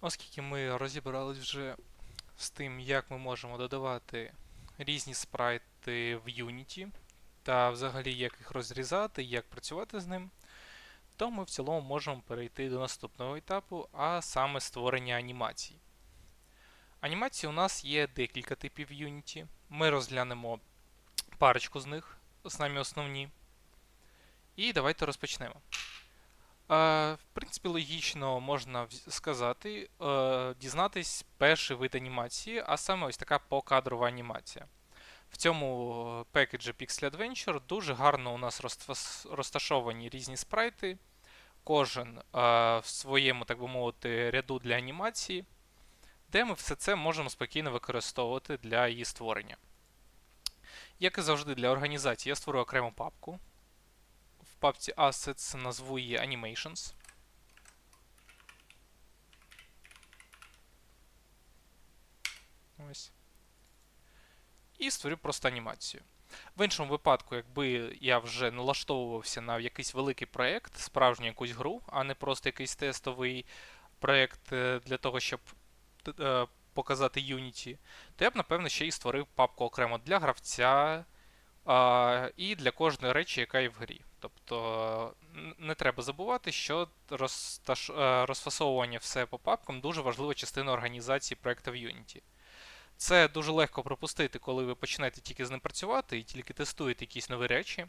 Оскільки ми розібрались вже з тим, як ми можемо додавати різні спрайти в Unity, та взагалі як їх розрізати, як працювати з ним, то ми в цілому можемо перейти до наступного етапу, а саме створення анімацій. Анімацій у нас є декілька типів Unity. Ми розглянемо парочку з них, самі основні. І давайте розпочнемо. Е, В принципі, логічно можна сказати, е, дізнатись перший вид анімації, а саме ось така покадрова анімація. В цьому пекеджі Pixel Adventure дуже гарно у нас розташовані різні спрайти, кожен е, в своєму, так би мовити, ряду для анімації, де ми все це можемо спокійно використовувати для її створення. Як і завжди для організації, я створю окрему папку. Папці Assets назву її Animations. Ось. І створю просто анімацію. В іншому випадку, якби я вже налаштовувався на якийсь великий проєкт, справжню якусь гру, а не просто якийсь тестовий проєкт е, для того, щоб е, показати Unity, то я б, напевно, ще й створив папку окремо для гравця і для кожної речі, яка є в грі. Тобто не треба забувати, що розташ... е, розфасовування все по папкам дуже важлива частина організації проєкту в Unity. Це дуже легко пропустити, коли ви почнете тільки з ним працювати і тільки тестуєте якісь нові речі.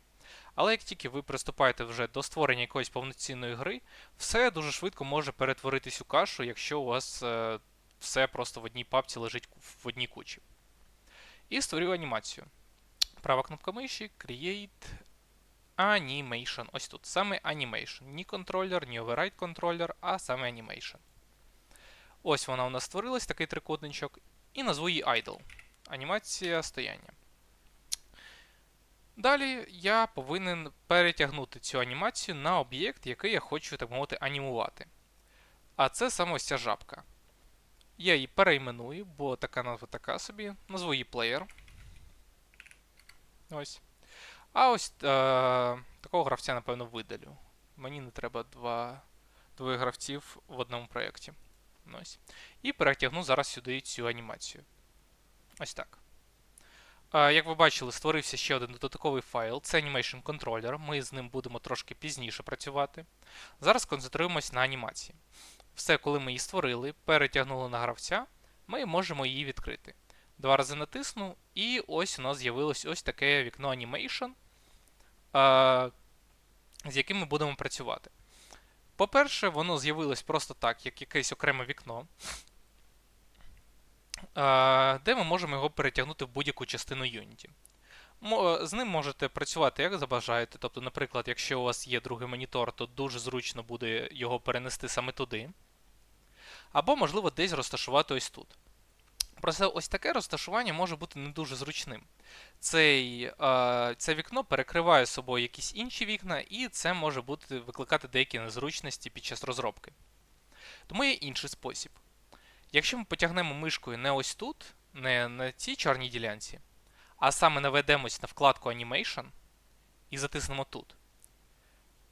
Але як тільки ви приступаєте вже до створення якоїсь повноцінної гри, все дуже швидко може перетворитись у кашу, якщо у вас е, все просто в одній папці лежить в одній кучі. І створю анімацію. Права кнопка миші, Create Animation. Ось тут. Саме Animation. Ні контролер, ні Override контролер, а саме Animation. Ось вона у нас створилась, такий трикутничок. І назву її Idle. Анімація стояння. Далі я повинен перетягнути цю анімацію на об'єкт, який я хочу, так мовити, анімувати. А це саме ось ця жабка. Я її перейменую, бо така назва така собі. Назву її Player. Ось. А ось е, такого гравця, напевно, видалю. Мені не треба два, двоє гравців в одному проєкті. Ось. І перетягну зараз сюди цю анімацію. Ось так. Е, як ви бачили, створився ще один додатковий файл. Це Animation Controller. Ми з ним будемо трошки пізніше працювати. Зараз концентруємось на анімації. Все, коли ми її створили, перетягнули на гравця, ми можемо її відкрити. Два рази натисну, і ось у нас з'явилось ось таке вікно Animation, з яким ми будемо працювати. По-перше, воно з'явилось просто так, як якесь окреме вікно, де ми можемо його перетягнути в будь-яку частину Unity. З ним можете працювати як забажаєте. Тобто, наприклад, якщо у вас є другий монітор, то дуже зручно буде його перенести саме туди. Або, можливо, десь розташувати ось тут. Просто ось таке розташування може бути не дуже зручним. Цей, е, це вікно перекриває собою якісь інші вікна, і це може бути, викликати деякі незручності під час розробки. Тому є інший спосіб. Якщо ми потягнемо мишкою не ось тут, не на цій чорній ділянці, а саме наведемось на вкладку Animation і затиснемо тут,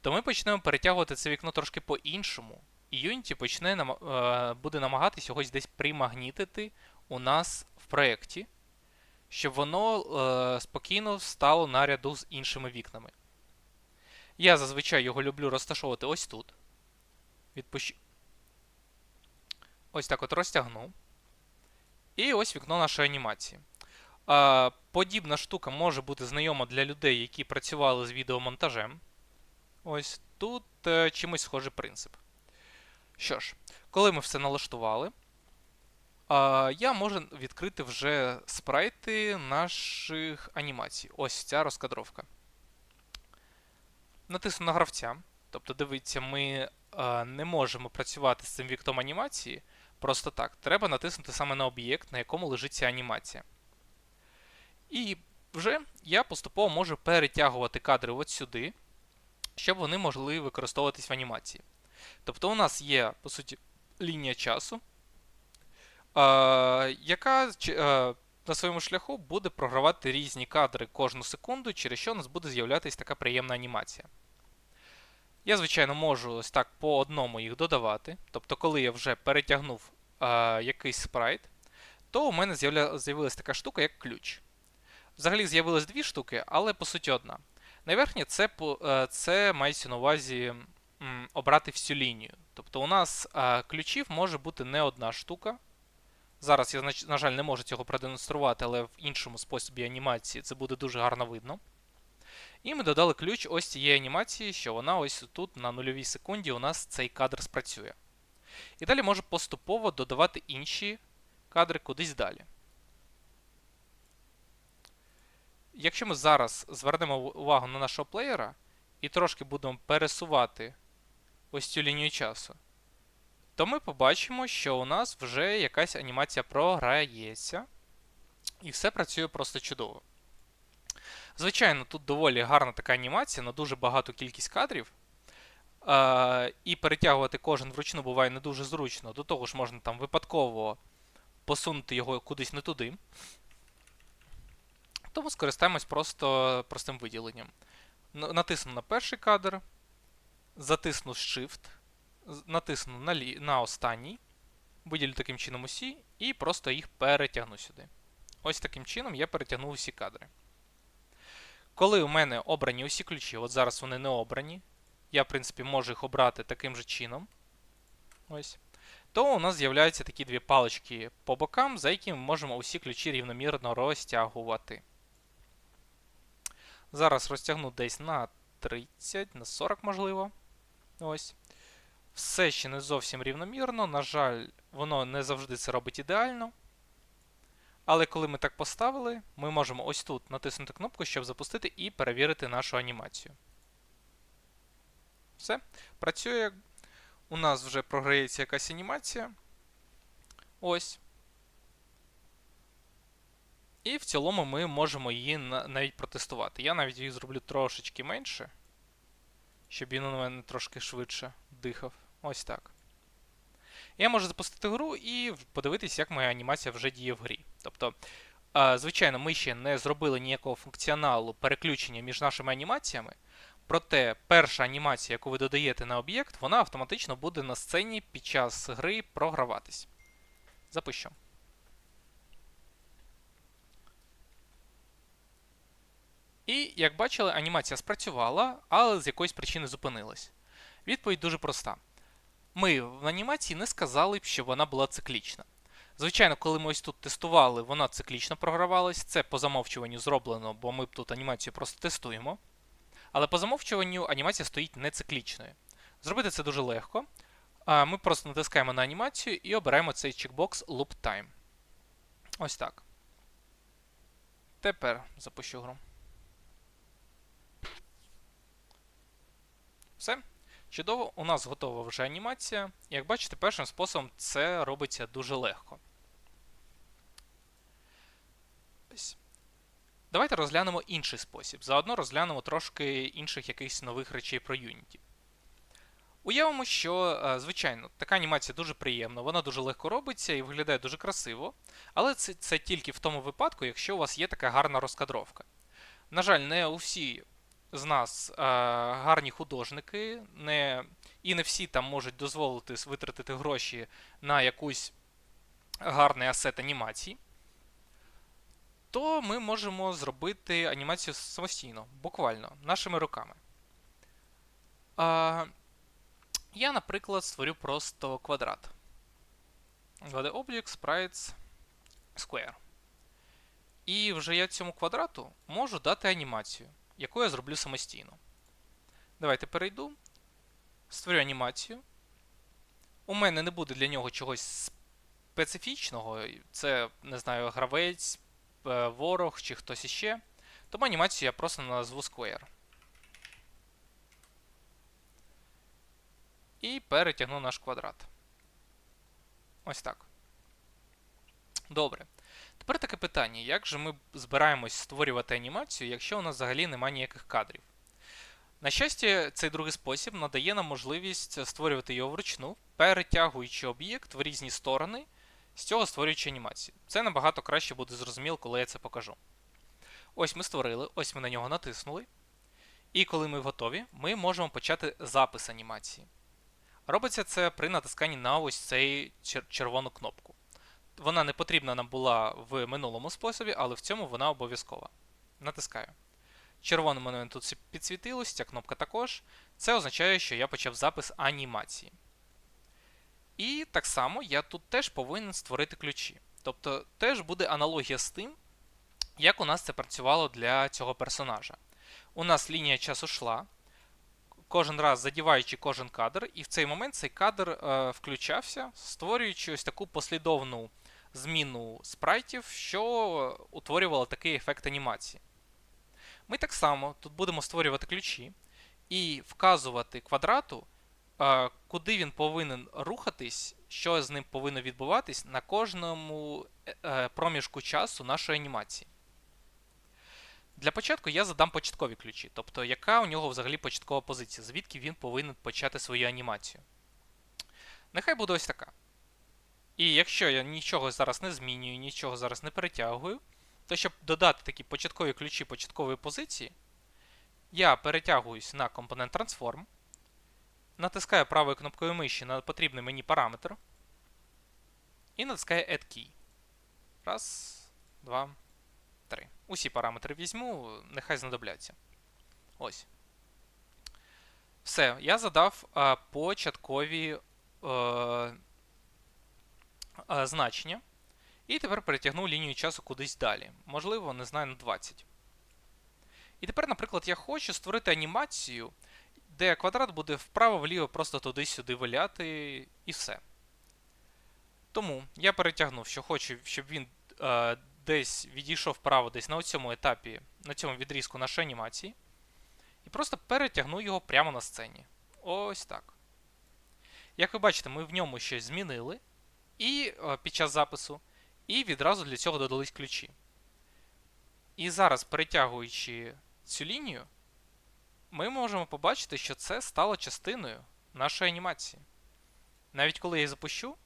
то ми почнемо перетягувати це вікно трошки по-іншому, і Unity почне е, буде намагатись його десь примагнітити у нас в проєкті, щоб воно е, спокійно стало наряду з іншими вікнами. Я зазвичай його люблю розташовувати ось тут. Відпущу. Ось так от розтягну. І ось вікно нашої анімації. Е, подібна штука може бути знайома для людей, які працювали з відеомонтажем. Ось тут е, чимось схожий принцип. Що ж, коли ми все налаштували, я можу відкрити вже спрайти наших анімацій. Ось ця розкадровка. Натисну на гравця. Тобто, дивіться, ми не можемо працювати з цим вікном анімації просто так. Треба натиснути саме на об'єкт, на якому лежить ця анімація. І вже я поступово можу перетягувати кадри от сюди, щоб вони могли використовуватись в анімації. Тобто, у нас є, по суті, лінія часу, яка е, на своєму шляху буде програвати різні кадри кожну секунду, через що у нас буде з'являтися така приємна анімація. Я, звичайно, можу ось так по одному їх додавати. Тобто, коли я вже перетягнув е, якийсь спрайт, то у мене з'явилася така штука, як ключ. Взагалі з'явилось дві штуки, але по суті одна. Найверхнє це, е, це мається на увазі обрати всю лінію. Тобто у нас ключів може бути не одна штука. Зараз я, на жаль, не можу цього продемонструвати, але в іншому способі анімації це буде дуже гарно видно. І ми додали ключ ось цієї анімації, що вона ось тут на нульовій секунді у нас цей кадр спрацює. І далі може поступово додавати інші кадри кудись далі. Якщо ми зараз звернемо увагу на нашого плеєра і трошки будемо пересувати ось цю лінію часу, то ми побачимо, що у нас вже якась анімація програється, і все працює просто чудово. Звичайно, тут доволі гарна така анімація на дуже багату кількість кадрів. Е, і перетягувати кожен вручну буває не дуже зручно. До того ж, можна там випадково посунути його кудись не туди. Тому скористаємось просто простим виділенням. Натисну на перший кадр, затисну Shift, натисну на, лі... на останній, виділю таким чином усі, і просто їх перетягну сюди. Ось таким чином я перетягнув усі кадри. Коли у мене обрані усі ключі, от зараз вони не обрані, я, в принципі, можу їх обрати таким же чином. Ось. То у нас з'являються такі дві палички по бокам, за якими ми можемо усі ключі рівномірно розтягувати. Зараз розтягну десь на 30, на 40, можливо. Ось. Все ще не зовсім рівномірно. На жаль, воно не завжди це робить ідеально. Але коли ми так поставили, ми можемо ось тут натиснути кнопку, щоб запустити і перевірити нашу анімацію. Все. Працює. У нас вже програється якась анімація. Ось. І в цілому ми можемо її навіть протестувати. Я навіть її зроблю трошечки менше, щоб він у мене трошки швидше дихав. Ось так. Я можу запустити гру і подивитись, як моя анімація вже діє в грі. Тобто, звичайно, ми ще не зробили ніякого функціоналу переключення між нашими анімаціями. Проте перша анімація, яку ви додаєте на об'єкт, вона автоматично буде на сцені під час гри програватись. Запущу. І, як бачили, анімація спрацювала, але з якоїсь причини зупинилась. Відповідь дуже проста. Ми в анімації не сказали б, що вона була циклічна. Звичайно, коли ми ось тут тестували, вона циклічно програвалась. Це по замовчуванню зроблено, бо ми б тут анімацію просто тестуємо. Але по замовчуванню анімація стоїть не циклічною. Зробити це дуже легко. Ми просто натискаємо на анімацію і обираємо цей чекбокс Loop Time. Ось так. Тепер запущу гру. Все. Чудово, у нас готова вже анімація. Як бачите, першим способом це робиться дуже легко. Давайте розглянемо інший спосіб. Заодно розглянемо трошки інших якихось нових речей про Unity. Уявимо, що, е, звичайно, така анімація дуже приємна, вона дуже легко робиться і виглядає дуже красиво, але це, це тільки в тому випадку, якщо у вас є така гарна розкадровка. На жаль, не усі з нас е, гарні художники, не, і не всі там можуть дозволити витратити гроші на якусь гарний асет анімації то ми можемо зробити анімацію самостійно, буквально, нашими руками. Я, наприклад, створю просто квадрат. 2D Object, Sprites, Square. І вже я цьому квадрату можу дати анімацію, яку я зроблю самостійно. Давайте перейду. Створю анімацію. У мене не буде для нього чогось специфічного. Це, не знаю, гравець, е, ворог чи хтось іще. Тому анімацію я просто назву Square. І перетягну наш квадрат. Ось так. Добре. Тепер таке питання: як же ми збираємось створювати анімацію, якщо у нас взагалі немає ніяких кадрів? На щастя, цей другий спосіб надає нам можливість створювати його вручну, перетягуючи об'єкт в різні сторони, з цього створюючи анімацію. Це набагато краще буде зрозуміло, коли я це покажу. Ось ми створили, ось ми на нього натиснули. І коли ми готові, ми можемо почати запис анімації. Робиться це при натисканні на ось цей червону кнопку. Вона не потрібна нам була в минулому способі, але в цьому вона обов'язкова. Натискаю. Червоним мене тут підсвітилось, ця кнопка також. Це означає, що я почав запис анімації. І так само я тут теж повинен створити ключі. Тобто теж буде аналогія з тим, як у нас це працювало для цього персонажа. У нас лінія часу йшла, кожен раз задіваючи кожен кадр, і в цей момент цей кадр е, включався, створюючи ось таку послідовну зміну спрайтів, що утворювало такий ефект анімації. Ми так само тут будемо створювати ключі і вказувати квадрату, е, куди він повинен рухатись, що з ним повинно відбуватись на кожному е, е, проміжку часу нашої анімації. Для початку я задам початкові ключі, тобто яка у нього взагалі початкова позиція, звідки він повинен почати свою анімацію. Нехай буде ось така. І якщо я нічого зараз не змінюю, нічого зараз не перетягую, то щоб додати такі початкові ключі початкової позиції, я перетягуюсь на компонент Transform, натискаю правою кнопкою миші на потрібний мені параметр і натискаю Add Key. Раз, два, три. Усі параметри візьму, нехай знадобляться. Ось. Все, я задав а, початкові е, е, значення. І тепер перетягнув лінію часу кудись далі. Можливо, не знаю, на 20. І тепер, наприклад, я хочу створити анімацію, де квадрат буде вправо-вліво просто туди-сюди виляти, і все. Тому я перетягнув, що хочу, щоб він е, десь відійшов вправо, десь на цьому етапі, на цьому відрізку нашої анімації. І просто перетягну його прямо на сцені. Ось так. Як ви бачите, ми в ньому щось змінили і е, під час запису, і відразу для цього додались ключі. І зараз, перетягуючи цю лінію, ми можемо побачити, що це стало частиною нашої анімації. Навіть коли я її запущу,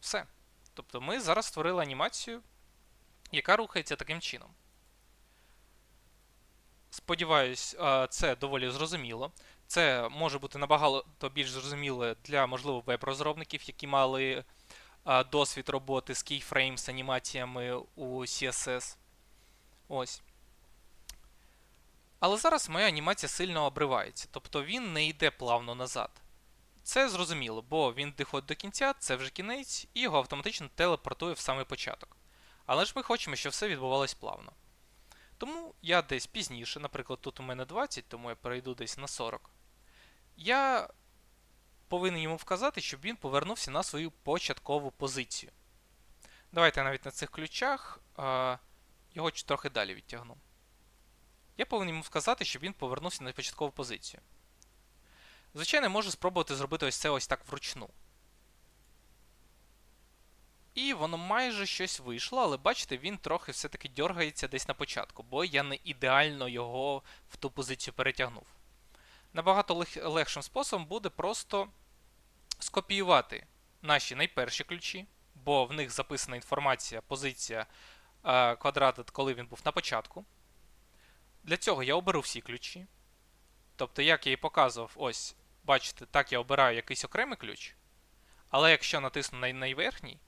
все. Тобто ми зараз створили анімацію, яка рухається таким чином. Сподіваюсь, е, це доволі зрозуміло. Це може бути набагато більш зрозуміло для, можливо, веб-розробників, які мали досвід роботи з кейфрейм, з анімаціями у CSS. Ось. Але зараз моя анімація сильно обривається, тобто він не йде плавно назад. Це зрозуміло, бо він доходить до кінця, це вже кінець, і його автоматично телепортує в самий початок. Але ж ми хочемо, щоб все відбувалось плавно. Тому я десь пізніше, наприклад, тут у мене 20, тому я перейду десь на 40. Я повинен йому вказати, щоб він повернувся на свою початкову позицію. Давайте навіть на цих ключах а, його трохи далі відтягну. Я повинен йому вказати, щоб він повернувся на початкову позицію. Звичайно, можу спробувати зробити ось це ось так вручну. І воно майже щось вийшло, але бачите, він трохи все-таки дергається десь на початку, бо я не ідеально його в ту позицію перетягнув. Набагато легшим способом буде просто скопіювати наші найперші ключі, бо в них записана інформація, позиція е, квадрата, коли він був на початку. Для цього я оберу всі ключі. Тобто, як я і показував, ось, бачите, так я обираю якийсь окремий ключ. Але якщо натисну на найверхній,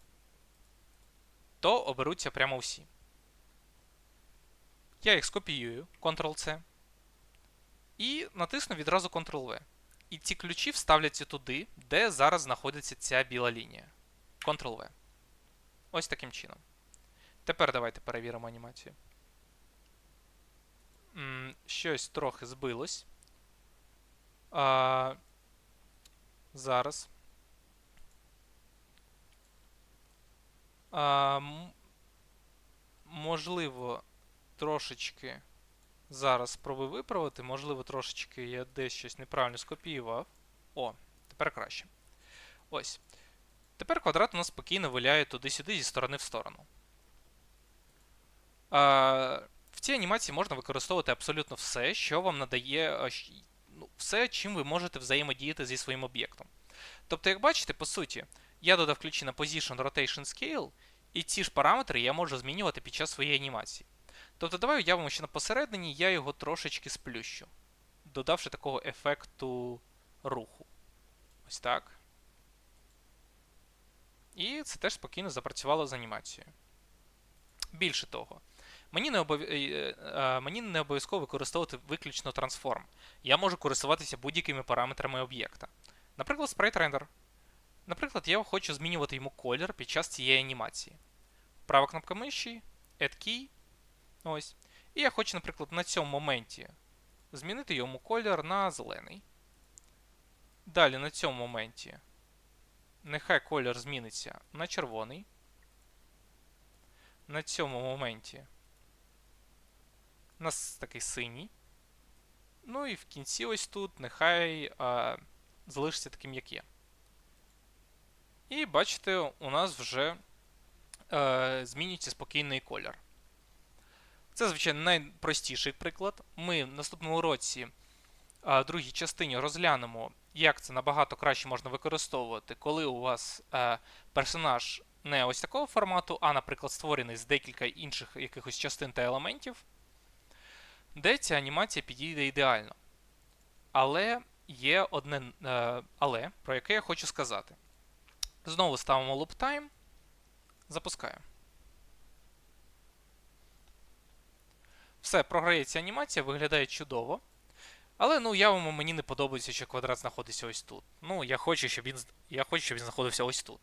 то оберуться прямо всі. Я їх скопіюю, Ctrl-C, і натисну відразу Ctrl-V. І ці ключі вставляться туди, де зараз знаходиться ця біла лінія. Ctrl-V. Ось таким чином. Тепер давайте перевіримо анімацію. Щось трохи збилось. А, Зараз. А, можливо, трошечки зараз спробую виправити. Можливо, трошечки я десь щось неправильно скопіював. О, тепер краще. Ось. Тепер квадрат у нас спокійно виляє туди-сюди зі сторони в сторону. А, в цій анімації можна використовувати абсолютно все, що вам надає ну, все, чим ви можете взаємодіяти зі своїм об'єктом. Тобто, як бачите, по суті, я додав ключі на Position, Rotation, Scale, і ці ж параметри я можу змінювати під час своєї анімації. Тобто, давай уявимо, що на посередині я його трошечки сплющу. додавши такого ефекту руху. Ось так. І це теж спокійно запрацювало з анімацією. Більше того, мені не, обов... е, е, мені не обов'язково використовувати виключно трансформ. Я можу користуватися будь-якими параметрами об'єкта. Наприклад, sprite-render. Наприклад, я хочу змінювати йому колір під час цієї анімації. Права кнопка миші, Add Key. Ось. І я хочу, наприклад, на цьому моменті змінити йому колір на зелений. Далі на цьому моменті нехай колір зміниться на червоний. На цьому моменті у нас такий синій. Ну і в кінці ось тут нехай а, залишиться таким, як є. І бачите, у нас вже е, змінюється спокійний колір. Це, звичайно, найпростіший приклад. Ми в наступному році, в другій частині, розглянемо, як це набагато краще можна використовувати, коли у вас е, персонаж не ось такого формату, а, наприклад, створений з декілька інших якихось частин та елементів, де ця анімація підійде ідеально. Але є одне е, але, про яке я хочу сказати. Знову ставимо loop time, запускаємо. Все, програється анімація, виглядає чудово. Але ну, явно мені не подобається, що квадрат знаходиться ось тут. Ну, я хочу, щоб він я хочу, щоб він знаходився ось тут.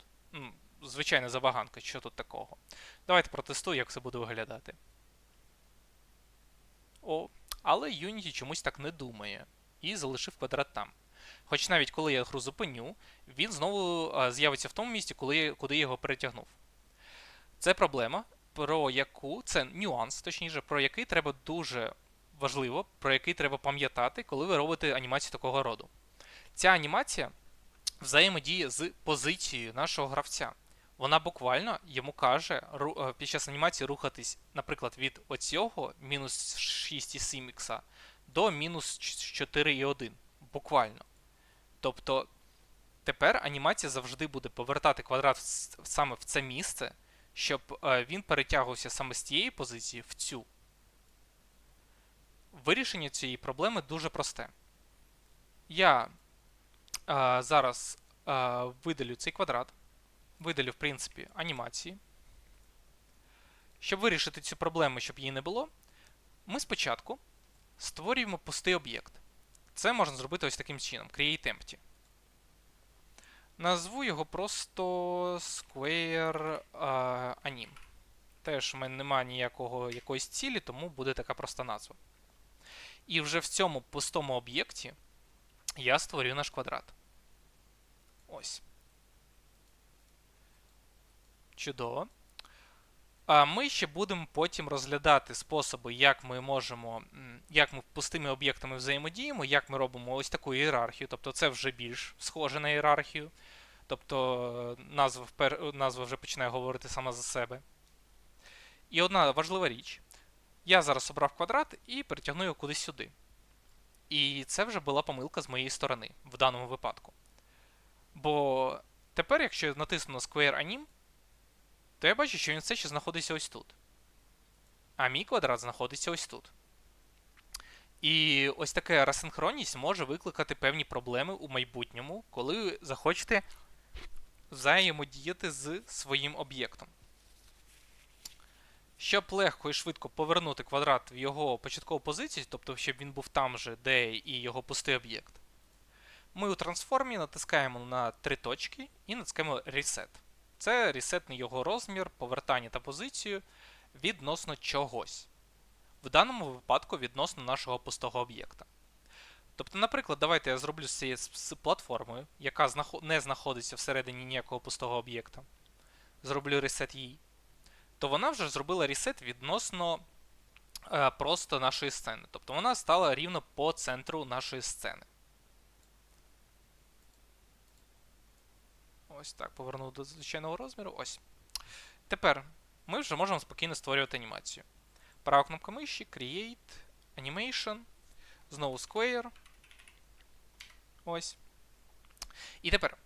Звичайна забаганка, що тут такого. Давайте протестую, як це буде виглядати. О, але Unity чомусь так не думає. І залишив квадрат там. Хоч навіть коли я гру зупиню, він знову з'явиться в тому місці, коли, куди я його перетягнув. Це проблема, про яку це нюанс, точніше, про який треба дуже важливо, про який треба пам'ятати, коли ви робите анімацію такого роду. Ця анімація взаємодіє з позицією нашого гравця. Вона буквально йому каже під час анімації рухатись, наприклад, від оцього мінус 6,7 х до мінус 4,1. Буквально. Тобто тепер анімація завжди буде повертати квадрат саме в це місце, щоб він перетягувався саме з тієї позиції в цю. Вирішення цієї проблеми дуже просте. Я а, зараз а, видалю цей квадрат, видалю, в принципі, анімації. Щоб вирішити цю проблему, щоб її не було, ми спочатку створюємо пустий об'єкт. Це можна зробити ось таким чином: Create Empty. Назву його просто Square uh, Anim. Теж в мене немає ніякого якоїсь цілі, тому буде така проста назва. І вже в цьому пустому об'єкті я створю наш квадрат. Ось. Чудово. Ми ще будемо потім розглядати способи, як ми можемо, як ми пустими об'єктами взаємодіємо, як ми робимо ось таку ієрархію. Тобто це вже більш схоже на ієрархію. Тобто назва, назва вже починає говорити сама за себе. І одна важлива річ. Я зараз обрав квадрат і перетягну його кудись сюди. І це вже була помилка з моєї сторони в даному випадку. Бо тепер, якщо я натисну на Square Anim, то я бачу, що він все ще знаходиться ось тут. А мій квадрат знаходиться ось тут. І ось така расинхронність може викликати певні проблеми у майбутньому, коли ви захочете взаємодіяти з своїм об'єктом. Щоб легко і швидко повернути квадрат в його початкову позицію, тобто, щоб він був там же, де і його пустий об'єкт, ми у трансформі натискаємо на три точки і натискаємо Reset. Це ресетний його розмір, повертання та позицію відносно чогось. В даному випадку відносно нашого пустого об'єкта. Тобто, наприклад, давайте я зроблю з з платформою, яка не знаходиться всередині ніякого пустого об'єкта. Зроблю ресет їй то вона вже зробила ресет відносно е, просто нашої сцени. Тобто вона стала рівно по центру нашої сцени. Ось так, повернув до звичайного розміру. Ось. Тепер ми вже можемо спокійно створювати анімацію. Права кнопка миші, Create, Animation, знову Square. Ось. І тепер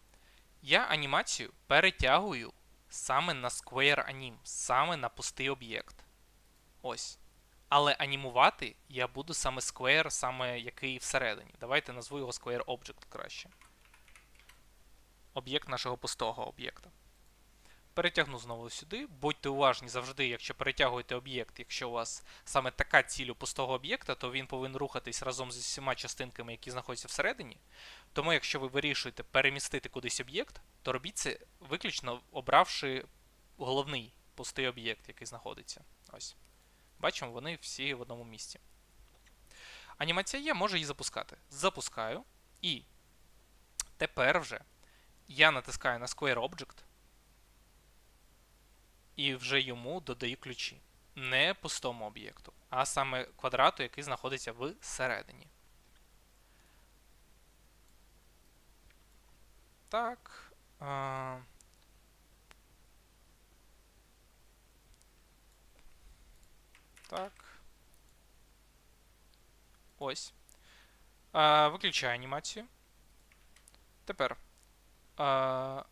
я анімацію перетягую саме на Square Anim, саме на пустий об'єкт. Ось. Але анімувати я буду саме Square, саме який всередині. Давайте назву його Square Object краще. Об'єкт нашого пустого об'єкта. Перетягну знову сюди. Будьте уважні завжди, якщо перетягуєте об'єкт, якщо у вас саме така ціль у пустого об'єкта, то він повинен рухатись разом з усіма частинками, які знаходяться всередині. Тому, якщо ви вирішуєте перемістити кудись об'єкт, то робіть це виключно обравши головний пустий об'єкт, який знаходиться. Ось. Бачимо, вони всі в одному місці. Анімація є, може її запускати. Запускаю. І тепер вже я натискаю на Square Object і вже йому додаю ключі. Не пустому об'єкту, а саме квадрату, який знаходиться всередині. Так. А... Так. Ось. А, Виключаю анімацію. Тепер. А,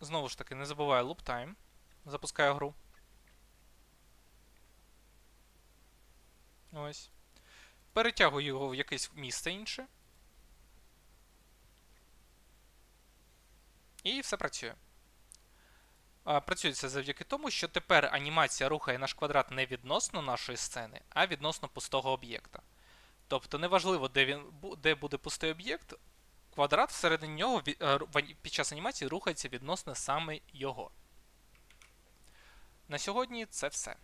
Знову ж таки, не забуваю loop time. Запускаю гру. Ось. Перетягую його в якесь місце інше. І все працює. А, Працює це завдяки тому, що тепер анімація рухає наш квадрат не відносно нашої сцени, а відносно пустого об'єкта. Тобто, неважливо, де він де буде пустий об'єкт, квадрат всередині нього е, під час анімації рухається відносно саме його. На сьогодні це все.